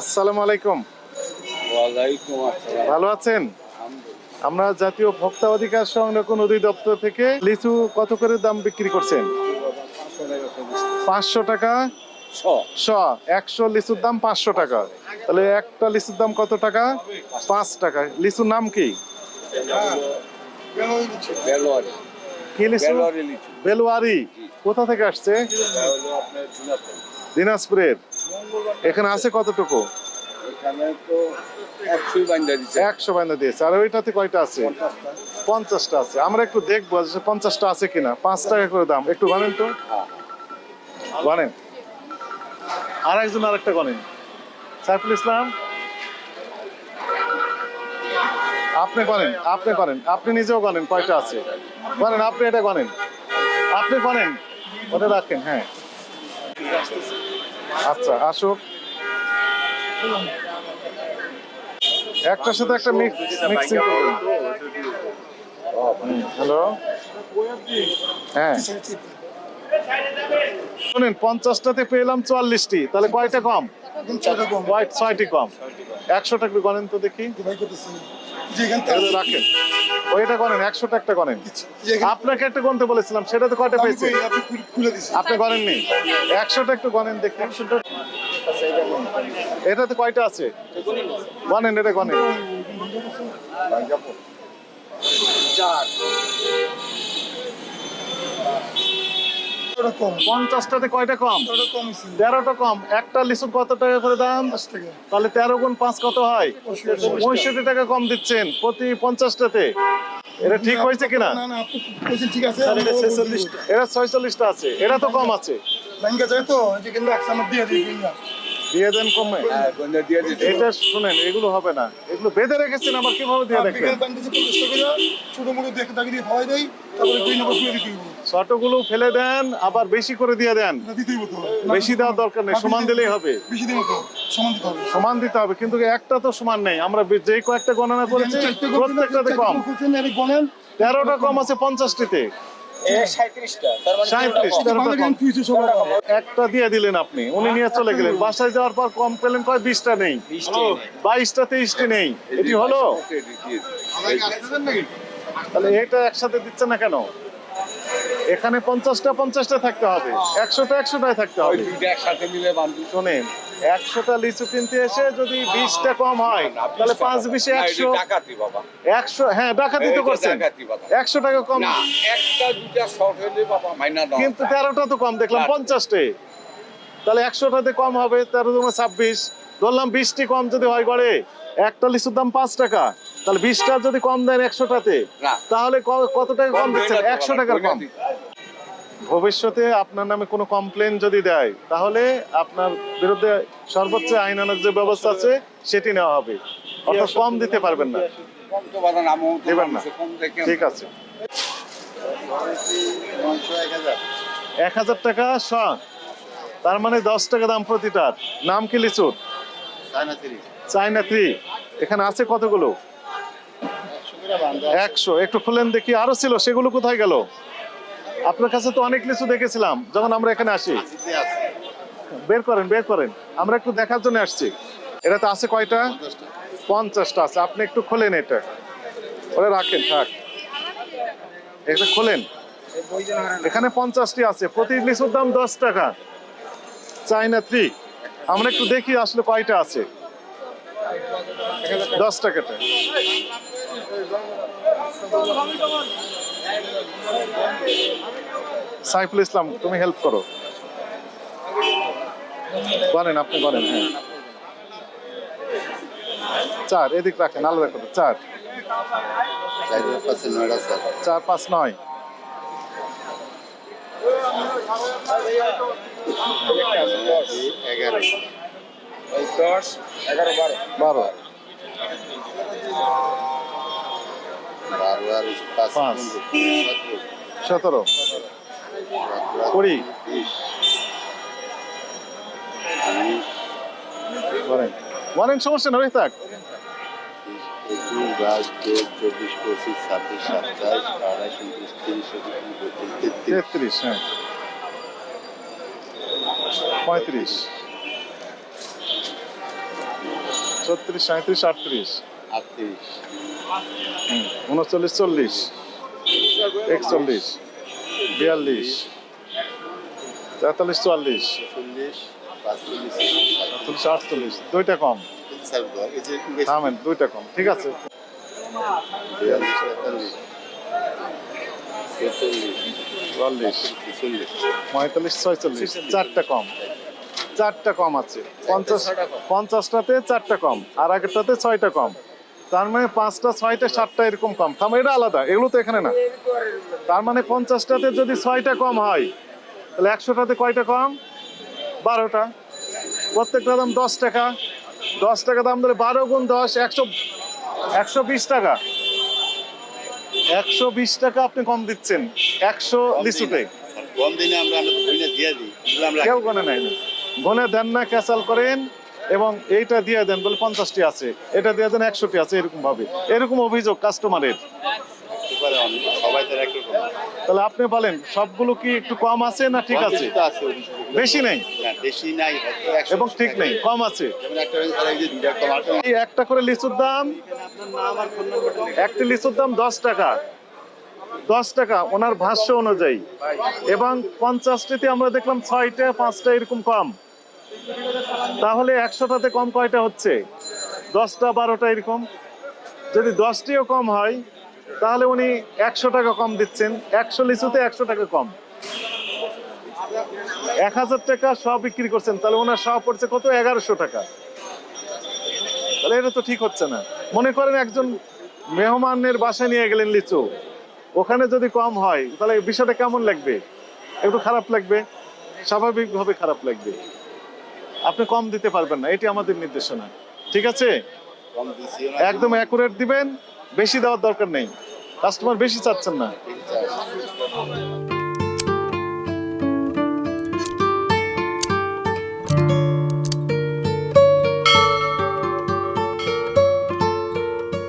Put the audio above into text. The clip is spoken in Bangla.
আসসালামু আলাইকুম। ওয়ালাইকুম আসসালাম। ভালো আছেন? আমরা জাতীয় ভোক্তা অধিকার সংরক্ষণ অধিদপ্তর থেকে লিচু কত করে দাম বিক্রি করছেন? পাঁচশো টাকা। শ। একশো লিচুর দাম পাঁচশো টাকা। তাহলে একটা লিচুর দাম কত টাকা? পাঁচ টাকা। লিচুর নাম কি? কি লিচু? বেলোয়ারি কোথা থেকে আসছে? দিনাজপুরের। এখানে আছে কতটুকু? বাইন্দা দিয়েছে। আর ওইটাতে কয়টা আছে? পঞ্চাশটা। আছে। আমরা একটু দেখব পঞ্চাশটা আছে কিনা। পাঁচ টাকা করে দাম। একটু তো। হ্যাঁ। আর একজন আর একটা গণেন সাইফুল ইসলাম? আপনি গণেন আপনি গণেন আপনি নিজেও গণেন কয়টা আছে? গণেন আপনি এটা গণেন আপনি গণেন ওটা রাখেন হ্যাঁ। আচ্ছা আসুক। একটার সাথে একটা মিক্সিং করবেন হ্যালো হ্যাঁ। শুনেন পঞ্চাশটাতে পেলাম চুয়াল্লিশটি তাহলে কয়টা কম? ছয়টি কম। একশো টাকা গণেন তো দেখি। রাখেন। ওইটা গণেন একশোটা একটা গণেন আপনাকে একটা গণতে বলেছিলাম সেটাতে কটা পেয়েছে? আপনি গণেননি একশোটা একটু গণেন দেখি। একশোটা। এটাতে কয়টা আছে? গণেন এটা গণেন পঞ্চাশটাতে কয়টা কম? তেরোটা কম। একটা লিচু কত টাকা করে দাম? তাহলে তেরো গুণ পাঁচ কত হয়? পঁয়ষট্টি। টাকা কম দিচ্ছেন প্রতি পঞ্চাশটাতে। এটা ঠিক হয়েছে কিনা? না না আপনি বলছেন ঠিক আছে। এটা ছয়চল্লিশটা আছে। এটা তো কম আছে। আমার দিয়ে দিয়ে দেন কমে। হ্যাঁ দিয়ে দিচ্ছে এটা শুনেন এগুলো হবে না। এগুলো বেঁধে রেখেছেন আবার কীভাবে দিয়ে টাকা ছোট মোটো দেখে তাকে দিয়ে খাওয়াই দেয় তারপরে দুই নম্বর হইব। ছোটগুলো ফেলে দেন আবার বেশি করে দিয়ে দেন। বেশি দেওয়ার দরকার নেই সমান দিলেই হবে। সমান দিতে হবে। সমান দিতে হবে কিন্তু একটা তো সমান নেই। আমরা যেই কয়েকটা গণনা করেছি প্রত্যেকটাতে কম। তেরোটা কম আছে পঞ্চাশটিতে। তেরোটা একটা দিয়ে দিলেন আপনি উনি নিয়ে চলে গেলেন। বাসায় যাওয়ার পর কম পেলেন কয়? বিশটা নেই। বাইশটা তেইশটি নেই। এটি হলো? তাহলে এটা একসাথে দিচ্ছে না কেন? এখানে পঞ্চাশটা পঞ্চাশটা থাকতে হবে। একশোটা একশোটায় থাকতে হবে। একসাথে মিলে শোনেন একশোটা লিচু কিনতে এসে যদি বিশটা কম হয় তাহলে পাঁচ বিশে একশো। একশো হ্যাঁ ডাকাতি তো করছেন। একশো টাকা কম কিন্তু তেরোটা তো কম দেখলাম। পঞ্চাশটে। তাহলে একশোটাতে কম হবে তেরো তোমার ছাব্বিশ। ধরলাম বিশটি কম যদি হয় গড়ে একটা লিচুর দাম পাঁচ টাকা। তাহলে বিশটা যদি কম দেন একশোটাতে তাহলে কত টাকা কম দিচ্ছেন? একশো টাকার কম ভবিষ্যতে আপনার নামে কোনো কমপ্লেন যদি দেয় তাহলে আপনার বিরুদ্ধে সর্বোচ্চ আইনানুগ যে ব্যবস্থা আছে সেটি নেওয়া হবে। অত কম দিতে পারবেন না। কম তো বাধা নামও তো দেবেন না। ঠিক আছে। এক হাজার টাকা শ। তার মানে দশ টাকা দাম প্রতিটার। নাম কি লিচুর? চাইনা থ্রি এখানে আছে কতগুলো? একশো। একটু খুলেন দেখি, আরও ছিল, সেগুলো কোথায় গেল? আপনার কাছে তো অনেক কিছু দেখেছিলাম, যখন আমরা এখানে আসি। বের করেন বের করেন। আমরা একটু দেখার জন্য আসছি। এটা তো আছে কয়টা? পঞ্চাশটা আছে। আপনি একটু খোলেন এটা। ওরা রাখেন, থাক। এটা খোলেন। এখানে পঞ্চাশটি আছে। প্রতি লিচুর দাম দশ টাকা। চাইনা থ্রি আমরা একটু দেখি আসলে কয়টা আছে। দশ টাকাটা। সাইফুল ইসলাম, তুমি হেল্প করো। বলেন আপনি বলেন হ্যাঁ। চার, এদিক রাখেন, আলাদা করে, চার। চার, পাঁচ, নয়। বারো। পাঁচ। সতেরো। কুড়ি। বলেন। বলেন সমস্যা না থাক। চব্বিশ পঁচিশ ছাব্বিশ সাতাশ আড়াইশ উনত্রিশ তিরিশ তেত্রিশ হ্যাঁ। পঁয়ত্রিশ। ছত্রিশ সাঁত্রিশ আটত্রিশ। আটত্রিশ। উনচল্লিশ চল্লিশ একচল্লিশ বিয়াল্লিশ তেতাল্লিশ চুয়াল্লিশ চল্লিশ সাতচল্লিশ আটচল্লিশ দুইটা কম। থামেন দুইটা কম ঠিক আছে। চুয়াল্লিশ পঁয়তাল্লিশ ছয়চল্লিশ চারটা কম। চারটা কম আছে। পঞ্চাশ পঞ্চাশটাতে চারটা কম আর আগেরটাতে ছয়টা কম। তার মানে পাঁচটা ছয়টা সাতটা এরকম কম। তার এটা আলাদা এগুলো তো এখানে না। তার মানে পঞ্চাশটাতে যদি ছয়টা কম হয় তাহলে একশোটাতে কয়টা কম? বারোটা। প্রত্যেকটা দাম দশ টাকা। দশ টাকা দাম ধরে বারো গুণ দশ একশো একশো বিশ টাকা। একশো বিশ টাকা আপনি কম দিচ্ছেন একশো লিচুতে। কম দিনে আমরা আমরা দিয়ে দিই। আমরা কেউ গনে নেয় না। গনে দেন না ক্যাসাল করেন। এবং এইটা দিয়ে দেন বলে পঞ্চাশটি আছে এটা দিয়ে দেন একশোটি আছে এরকম ভাবে এরকম অভিযোগ কাস্টমারের তাহলে আপনি বলেন সবগুলো কি একটু কম আছে না ঠিক আছে? বেশি নেই? বেশি নাই এবং ঠিক নেই কম আছে। একটা করে লিচুর দাম একটি লিচুর দাম দশ টাকা। দশ টাকা ওনার ভাষ্য অনুযায়ী। এবং পঞ্চাশটিতে আমরা দেখলাম ছয়টা পাঁচটা এরকম কম। তাহলে একশোটাতে কম কয়টা হচ্ছে? দশটা, বারোটা এরকম। যদি দশটিও কম হয়, তাহলে উনি একশো টাকা কম দিচ্ছেন। একশো লিচুতে একশো টাকা কম। এক হাজার টাকা সব বিক্রি করছেন, তাহলে ওনার সব পড়ছে কত? এগারোশো টাকা। তাহলে এটা তো ঠিক হচ্ছে না। মনে করেন একজন মেহমানের বাসায় নিয়ে গেলেন লিচু। ওখানে যদি কম হয়, তাহলে বিষয়টা কেমন লাগবে? একটু খারাপ লাগবে? স্বাভাবিকভাবে খারাপ লাগবে। আপনি কম দিতে পারবেন না এটি আমাদের নির্দেশনা। ঠিক আছে? একদম অ্যাকুরেট দিবেন বেশি দেওয়ার দরকার নেই। কাস্টমার বেশি চাচ্ছেন না।